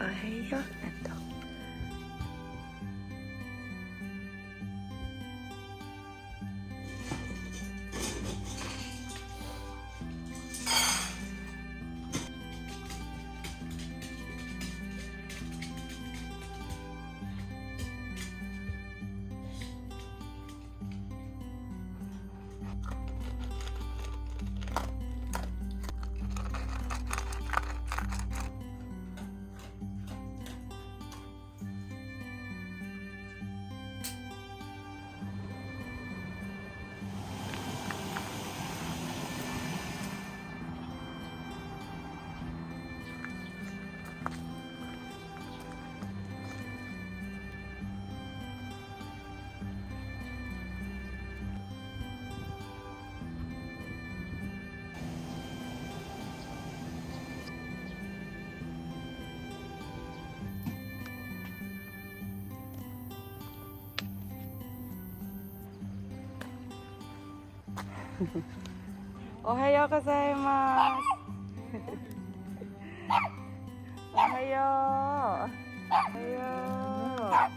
おはような おはようございます。おはよう。おはよ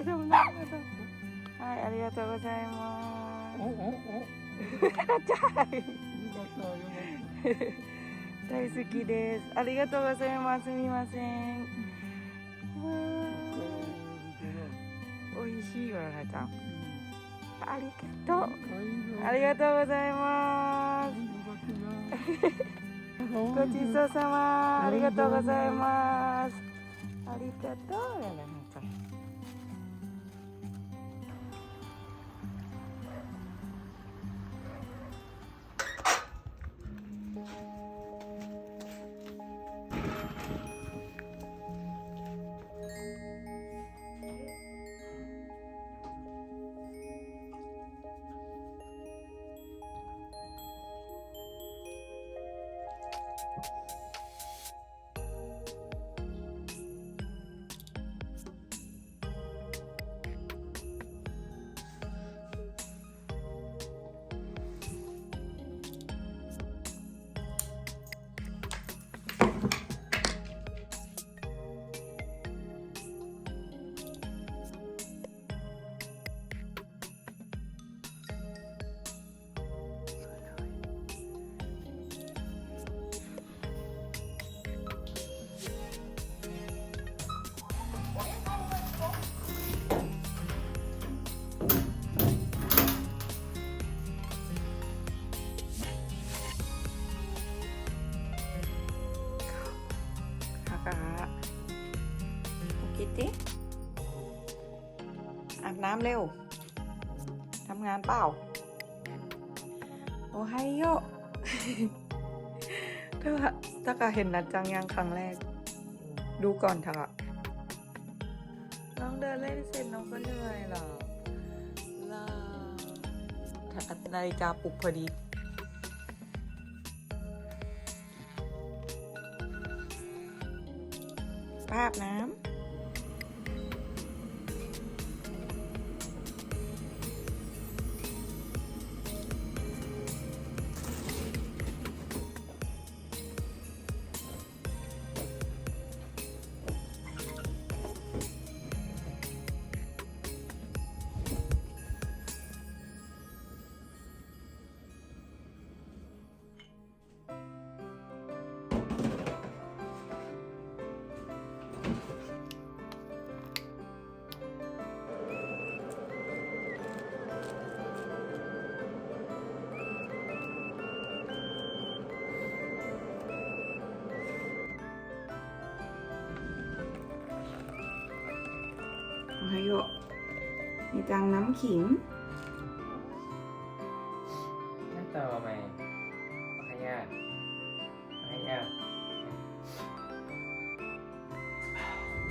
う。でもなんかはい、ありがとうございまおおおす。大好きです。ありがとうございます。すみません。美味しいわ、なちゃん。ありがとう。あありがとうございます。ごちそうさま。ありがとうございます。ありがとう。าบน้ำเร็ว ทำงานเปล่า โอไฮโยเธอถ้ากะเห็นนัดจังยังครั้งแรก ดูก่อนเถอะน้องเดินเล่นเสร็จน้องก็เหนื่อยหรอลาถ้านาฬิกาปลุกพอดีภาพน้ำ โอไฮโยมีจังน้ำขิงนั่นต่อไหมพยาพยา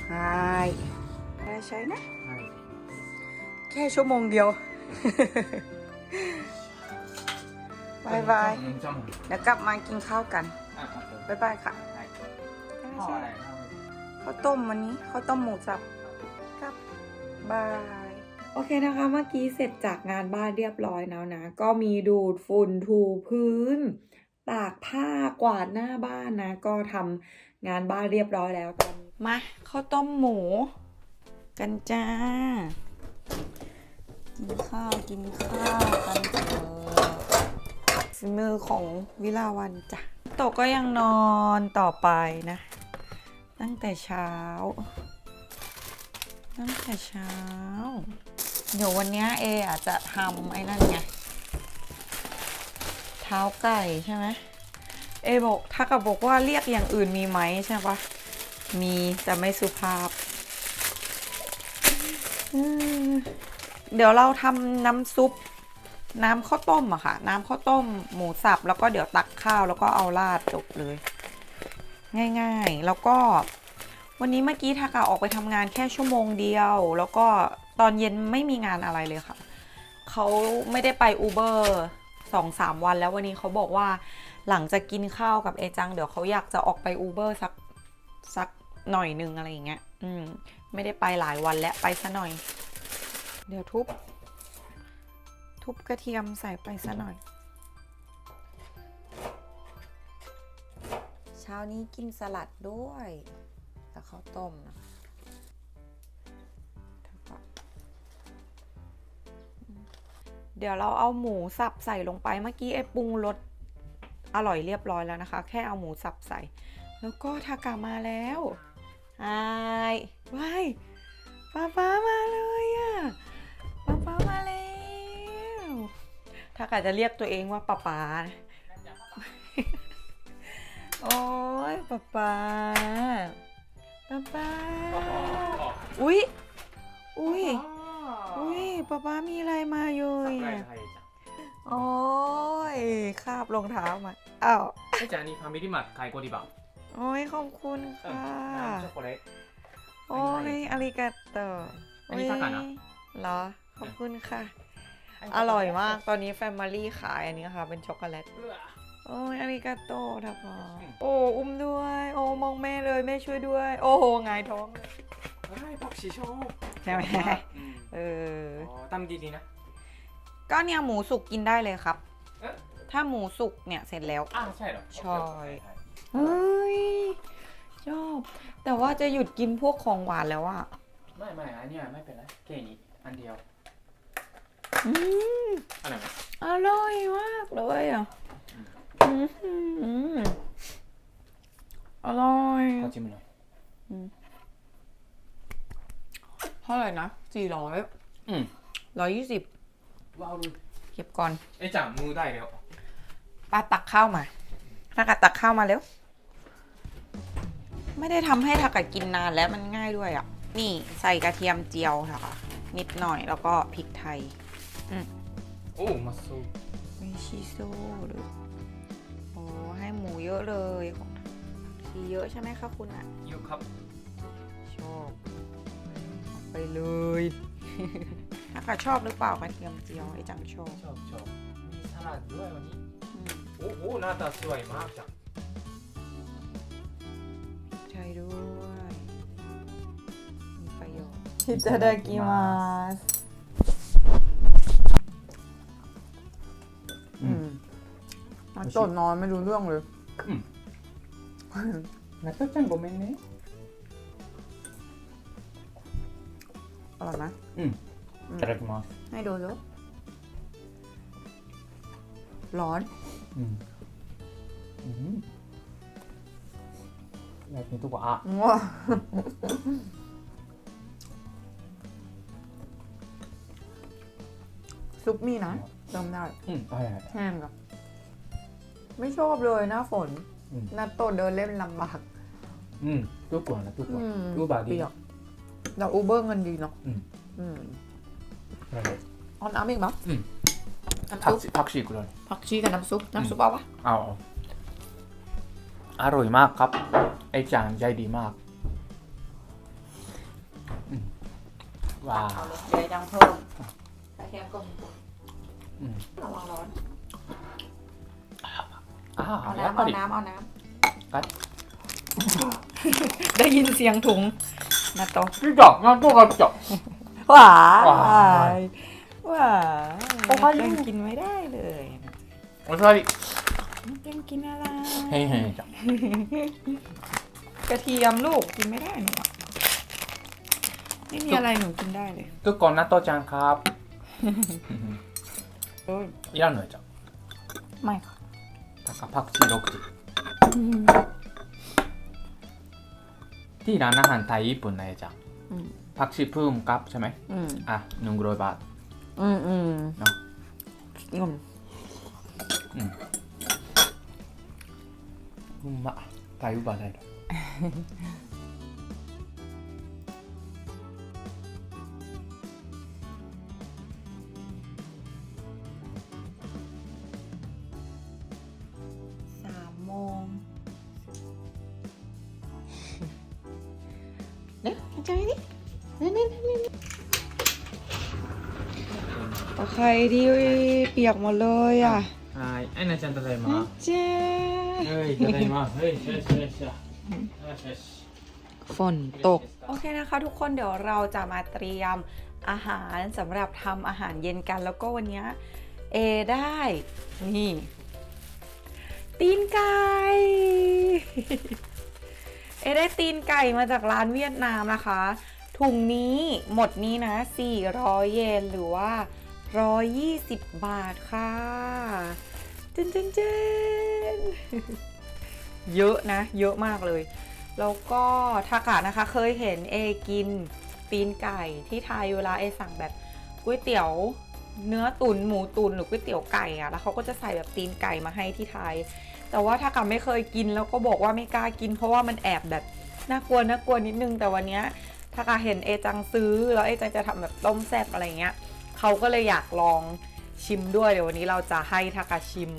ใช่ใช่นะแค่ชั่วโมงเดียวบายบายจ้องเดี๋ยวกลับมากินข้าวกันอะครับผมบายบายค่ะได้ห่ออะไรห่ออะไรข้าวต้มวันนี้ข้าวต้มหมูสับครับ บาย โอเคนะคะ เมื่อกี้เสร็จจากงานบ้านเรียบร้อยแล้วนะ ก็มีดูดฝุ่นถูพื้น ตากผ้ากวาดหน้าบ้านนะ ก็ทำงานบ้านเรียบร้อยแล้วตอนนี้ มาข้าวต้มหมู กันจ้า กินข้าวกินข้าวกันเถอะฝีมือของวิลาวันจ้ะโตะก็ยังนอนต่อไปนะ ตั้งแต่เช้า ตั้งแต่เช้า เดี๋ยววันนี้เออาจจะทำไอ้นั่นไง เท้าไก่ใช่ไหมเอบอกถ้ากับบอกว่าเรียกอย่างอื่นมีไหมใช่ปะมีแต่ไม่สุภาพ เดี๋ยวเราทำน้ำซุป น้ำข้าวต้มอะค่ะ น้ำข้าวต้มหมูสับ แล้วก็เดี๋ยวตักข้าวแล้วก็เอาราดจบเลย ง่ายๆ แล้วก็ วันนี้เมื่อกี้ทากาออกไปทำงานแค่ชั่วโมงเดียว แล้วก็ตอนเย็นไม่มีงานอะไรเลยค่ะ เขาไม่ได้ไปอูเบอร์สองสามวันแล้ววันนี้เขาบอกว่าหลังจากกินข้าวกับเอจัง เดี๋ยวเขาอยากจะออกไปอูเบอร์สักสักหน่อยนึงอะไรอย่างเงี้ย อืม ไม่ได้ไปหลายวันแล้วไปซะหน่อย เดี๋ยวทุบ ทุบกระเทียมใส่ไปซะหน่อย เช้านี้กินสลัดด้วย กับข้าวต้มนะคะเดี๋ยวเราเอาหมูสับใส่ลงไปเมื่อกี้ไอ้ปรุงรสอร่อยเรียบร้อยแล้วนะคะ แค่เอาหมูสับใส่ แล้วก็ทากามาแล้วไอ้ายว้ายป้าป้ามาเลยอะป้าป้ามาแล้วทากาจะเรียกตัวเองว่าป้าป้าโอ้ยป๊าป๊า ป๊าป๊าอุ้ยอุ้ยอุ้ยป๊าป๊ามีอะไรมาอยู่เนี่ยโอ้ยคาบรองเท้ามาอ้าวอาจานี่พามิริมัดใครกดีบ่าโอ้ยขอบคุณค่ะช็อกโกแลตโอ้ยอาริกาโตอันนี้ทากันเหรอ ขอบคุณค่ะ อร่อยมาก ตอนนี้แฟมิลี่ขายอันนี้ค่ะ เป็นช็อกโกแลต โอ้ยอันนี้กาโตทับพอโอ้อุ้มด้วย โอ้มองแม่เลยแม่ช่วยด้วย โอ้โหงายท้องเลยเฮ้ยผักชีโชว์ใช่ไหมเอออ๋อตำดีๆนะ ก็เนี่ยหมูสุกกินได้เลยครับถ้าหมูสุกเนี่ยเสร็จแล้ว อ้าใช่หรอชอยเฮ้ยชอบแต่ว่าจะหยุดกินพวกของหวานแล้วอะไม่ไม่อันเนี้ยไม่เป็นไรแค่นี้อันเดียวอืมอร่อยมากเลยอะ อืมอืมอร่อยขอชิมหน่อยเท่าไหร่นะสี่ร้อยอืมร้อยยี่สิบว้าวเลยเก็บก่อนเอ๊ะจังมือได้แล้วป้าตักข้าวมาทากัดตักข้าวมาเร็ว ไม่ได้ทำให้ทากัดกินนานแล้วมันง่ายด้วยอะ นี่ใส่กระเทียมเจียวค่ะ นิดหน่อยแล้วก็พริกไทยโอ้มาสู้มีชีโซ่หรือโอ้ให้หมูเยอะเลยของชีเยอะใช่ไหมคะคุณอะเยอะครับ ชอบเอาไปเลยถ้ากัดชอบหรือเปล่ากระเทียมเจียวไอ้จังชอบชอบชอบมีสลัดด้วยวันนี้อืมโอ้โหหน้าตาสวยมากจังใช่ด้วย มีประโยชน์อิตาดากิมาส มันต้นนอนไม่รู้เรื่องเลย なたちゃんごめんね อร่อยไหม うんいただきます ให้ดูดูร้อน うんうんอยากกินทุกอ่ะ ว้าซุปมีนะเติมได้ อืมはいはい แห้งกับ ไม่ชอบเลยหน้าฝนอืมาโตะเดินเล่นลำบาก อืมตู้กว่านะตู้กว่าอืตู้บาทดีเราอูเบอร์เงินดีเนาะอืม อืมเออนน้ำอีกมั้ยอืม น้ำผักซุปผักชีกเลย ผักชีกับน้ำซุปน้ำซุปเอาปะเอาอร่อยมากครับ ไอจานใจดีมากว้า เอาเลยเดี๋ยวดังเพิ่มกระเทียมกลมอืม ระวังร้อน อ่า เอา やっ น้ำ ぱ เอา り น้ำเอาน้ はい ำ ได้ยินเสียงถุงนาโต ピザ納豆が来た หวา หวาน ยหวาน โอ้ย ยังกินไม่ได้เลย お座りยังกินอะไร へいへいちゃん กระเทียมลูกกินไม่ได้หนูอะไม่มีอะไรหนูกินได้เลย ทุกคนนะโตจังครับ โอ้ย いらんのよじゃ ไม่ค่ะ 약간 박치 이렇 게. 티 라나한 다 이쁜 애 자. 박치 품값ใช่ไหม 음, อะหนึ่งร้อยบาท 음, 음. 어. 이건 อืมมะไก่อุบาทได้ เดี๋ยวใจดินี่นี่นี่นี่ตะไคร้ที่เปียกหมดเลยอ่ะ はいあいなちゃんただいま เจ๊ はいただいまはいよしよしよしよしよし ฝนตก โอเคนะคะทุกคนเดี๋ยวเราจะมาเตรียมอาหารสำหรับทำอาหารเย็นกัน แล้วก็วันเนี้ยเอได้ นี่ ตีนไก่ เอได้ตีนไก่มาจากร้านเวียดนามนะคะ ถุงนี้หมดนี้นะ 400 เยนหรือว่า 120 บาทค่ะเจนเจนเจนเยอะนะ เยอะมากเลย แล้วก็ทากะนะคะเคยเห็นเอกินตีนไก่ที่ไทยเวลาเอสั่งแบบก๋วยเตี๋ยวเนื้อตุนหมูตุนหรือก๋วยเตี๋ยวไก่อะแล้วเขาก็จะใส่แบบตีนไก่มาให้ที่ไทย แต่ว่าทากะไม่เคยกินแล้วก็บอกว่าไม่กล้ากิน เพราะว่ามันแอบแบบน่ากลัวน่ากลัวนิดนึงแต่วันเนี้ยทากะเห็นเอจังซื้อแล้วเอจังจะทำแบบต้มแซ่บอะไรเงี้ยเขาก็เลยอยากลองชิมด้วยเดี๋ยววันนี้เราจะให้ทากะชิม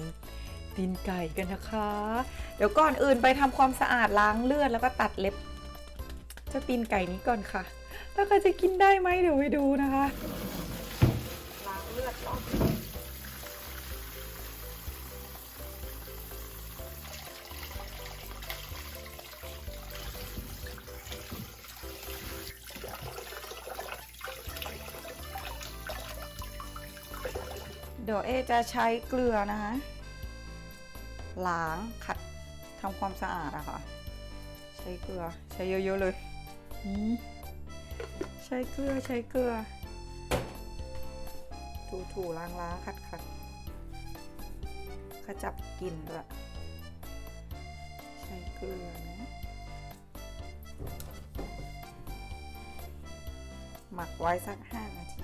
ตีนไก่กันนะคะ เดี๋ยวก่อนอื่นไปทำความสะอาดล้างเลือดแล้วก็ตัดเล็บเจ้าตีนไก่นี้ก่อนค่ะแล้วก็จะกินได้ไหมเดี๋ยวไปดูนะคะ เดี๋ยวเอจะใช้เกลือนะคะล้างขัดทำความสะอาดอะค่ะ ใช้เกลือใช้เยอะๆเลยอืมใช้เกลือใช้เกลือ ถูถูล้างล้างขัดขัดขจับกลิ่นด้วยใช้เกลือนะ หมักไว้สักห้านาที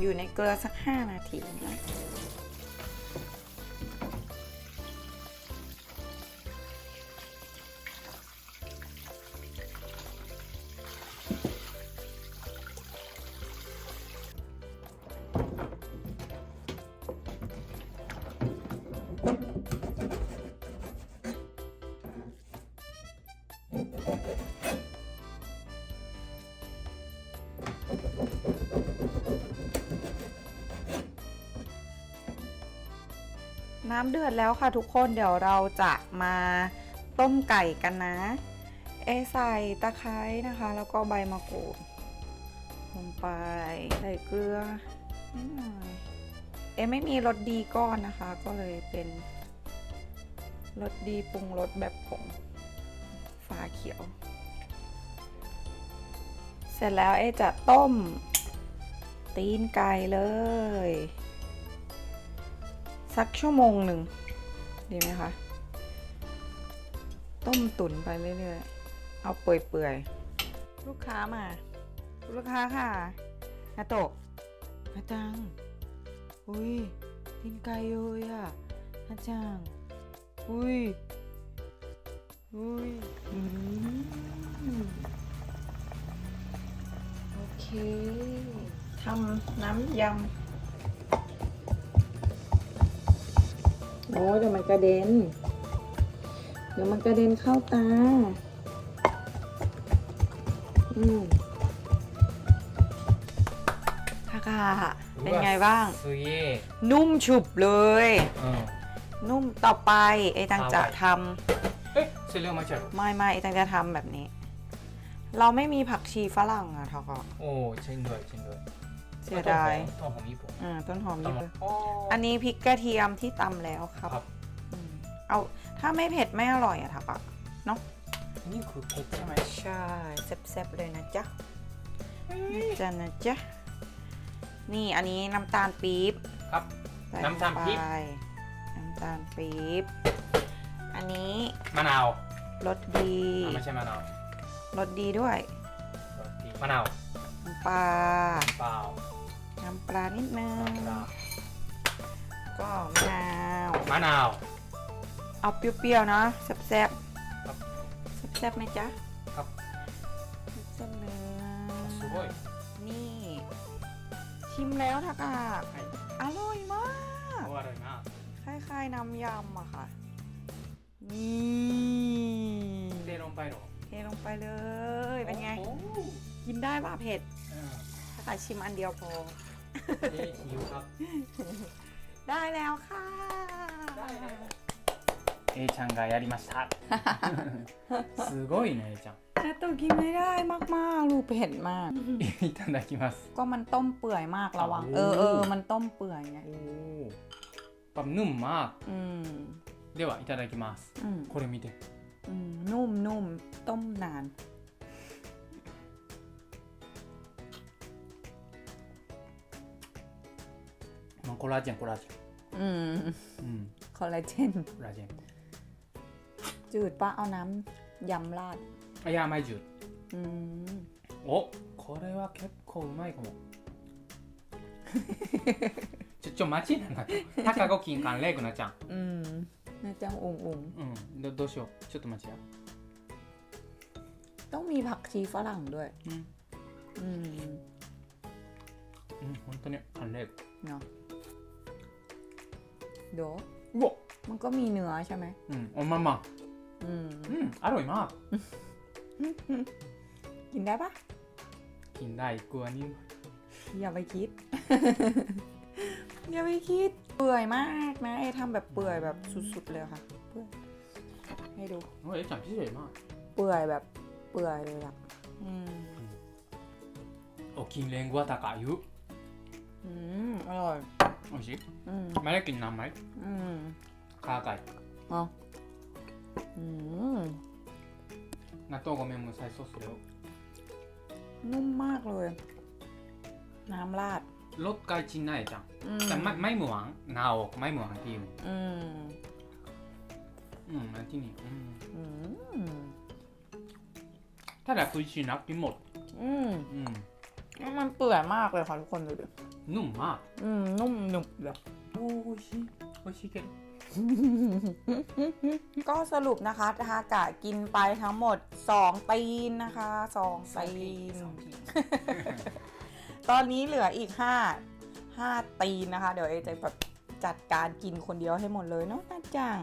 อยู่ในเกลือสัก 5 นาทีนะ น้ำเดือดแล้วค่ะทุกคนเดี๋ยวเราจะมาต้มไก่กันนะ เอใส่ตะไคร้นะคะ แล้วก็ใบมะกรูดลงไปใส่เกลือนิดหน่อยเอไม่มีรสดีก้อนนะคะ ก็เลยเป็นรสดีปรุงรสแบบผงฝาเขียว เสร็จแล้วเอจะต้มตีนไก่เลย สักชั่วโมงหนึ่งดีไหมคะต้มตุ๋นไปเรื่อยๆ เอาเปื่อยๆ ลูกค้ามา ลูกค้าค่ะนาโตะนาจัง อุ้ยตีนไก่เลยอะนาจัง อุ้ย อุ้ยโอเคทำน้ำยำ โอ้ยเดี๋ยวมันกระเด็น เดี๋ยวมันกระเด็นเข้าตา อืมค่ะค่ะเป็นไงบ้างนุ่มฉุบเลยนุ่มต่อไปไอ้ตังจะทำเอ๊ะเส้นเรื่องมาจากไม่ไม่ไอ้ตังจะทำแบบนี้ เราไม่มีผักชีฝรั่งอะทอกโอ้ใช่ด้วยใช่ด้วย เสียดาย ต้นหอมญี่ปุ่นอ่าต้นหอมต้นญี่หอปุ่มนโอ้อันนี้พริกกระเทียมที่ตำแล้วครับครับอืมเอาถ้าไม่เผ็ดไม่อร่อยอะทักอะเนาะนี่คือเผ็ดใช่ไหมใช่แซ่บๆเลยนะจ๊ะนะจ๊ะนะจ๊ะนี่อันนี้น้ำตาลปี๊บครับ ใส่น้ำตาลปี๊บ ไปน้ำตาลปี๊บอันนี้มะนาวรสดีอะไม่ใช่มะนาวรสดีด้วยรสดีมะนาวน้ำปลา เปล่าน้ำปลานิดนึง ปลา ก็มะนาว มะนาว เอาเปรี้ยวๆนะแซ่บ ครับ ๆแซ่บๆไหมจ๊ะ ครับ แซ่บๆเลย すごい นี่ ชิมแล้วทักอะ はい อร่อยมาก お悪いな คล้ายๆน้ำยำอะค่ะ นี่ เดลงไปหรอ เทลงไปเลย เป็นไง โอ้ กินได้ป่ะเผ็ด เออ ถ้าใครชิมอันเดียวพอ เอ๊ะหิวครับ ได้แล้วค่ะ เอちゃんがやりましたすごいねえちゃん นาโตะกินไม่ได้มากๆลูกเผ็ดมาก いただきます ก็มันต้มเปื่อยมากระวัง โอ้ เออเออมันต้มเปื่อยไง おおやっぱนุ่มมาก อืม ではいただきます อืม これ見て อืมนุ่มนุ่มต้มนาน นคอลลาเจนคอลลาเจนอืมอืมคอลลาเจนคอลลาเจนจืดปะเอาน้ำยำราดอายาไม่จืดอืมโอ้これは結構うまいかもちょちょ待ちなんだタカゴキンカンレイクナちゃんうんなちゃんうんうんうんどどうしようちょっと待ちやต้องมีผักชีฝรั่งด้วย อืม อืม อืม本当にカンレイクเนะ โด うわ มันก็มีเนื้อใช่ไหม うんおまんま อืม うんアロイマー กินได้ปะ 近代グアニン อย่าไปคิด อย่าไปคิด เปื่อยมากนะ เอทำแบบเปื่อยแบบสุดๆเลยค่ะ เปื่อยให้ดู おえちゃんピザうまい เปื่อยแบบเปื่อยเลยอะอืม お金レングは高いよ อืมอร่อยโอ้ยชิอืมไม่ได้กลินน้ำไหมอืมคาไก่เอาอืมนาโต้ก็เมมูไซโซสเดียวนุ่มมากเลย น้ำราดรสใกล้ชิ้นไหนจังแต่ไม่ไม่เหมือนนาโไม่เหมือนที่อืนอืมอืมที่นี่อืมถ้าแบบคุยชินักกินหมด อืมอืม มันเปื่อยมากเลยค่ะทุกคนดูดินุ่มมาก อืมนุ่มหนุบเลยโอ้ชิโอ้ชิเกนก็สรุปนะคะทากะกินไปทั้งหมด 2 ตีนนะคะ2ตีน ตอนนี้เหลืออีก 5 5 ตีนนะคะ เดี๋ยวเอจะแบบจัดการกินคนเดียวให้หมดเลยเนาะตาจัง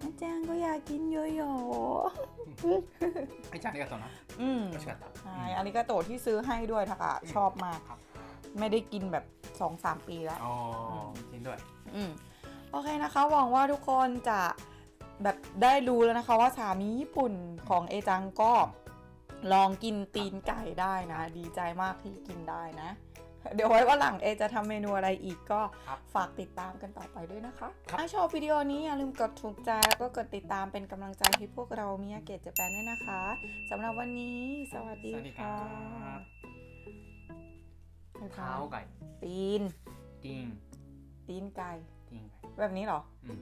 นาจังก็อยากกินเยอะๆ ไอ้ちゃんありがとうな อืม 美味しかった ใช่อาริกาโตะที่ซื้อให้ด้วยทากะชอบมาก ครับ ไม่ได้กินแบบ 2-3 ปีแล้ว อ๋อจริงด้วย อืมโอเคนะคะหวังว่าทุกคนจะแบบได้รู้แล้วนะคะ ว่าสามีญี่ปุ่นของเอจังก็ลองกินตีนไก่ได้นะ ดีใจมากที่กินได้นะ เดี๋ยวไว้ว่าหลังเอจะทำเมนูอะไรอีกก็ครับฝากติดตามกันต่อไปด้วยนะคะครับ ถ้าชอบวิดีโอนี้อย่าลืมกดถูกใจแล้วก็กดติดตามเป็นกำลังใจให้พวกเรามียาเกตเจแปนด้วยนะคะสำหรับวันนี้ สวัสดีสวัสดีคค่ะรับบ๊ายบาเท้ายไก่ตีนตีนตีนไก่ตีนไก่ แบบนี้เหรอ อืม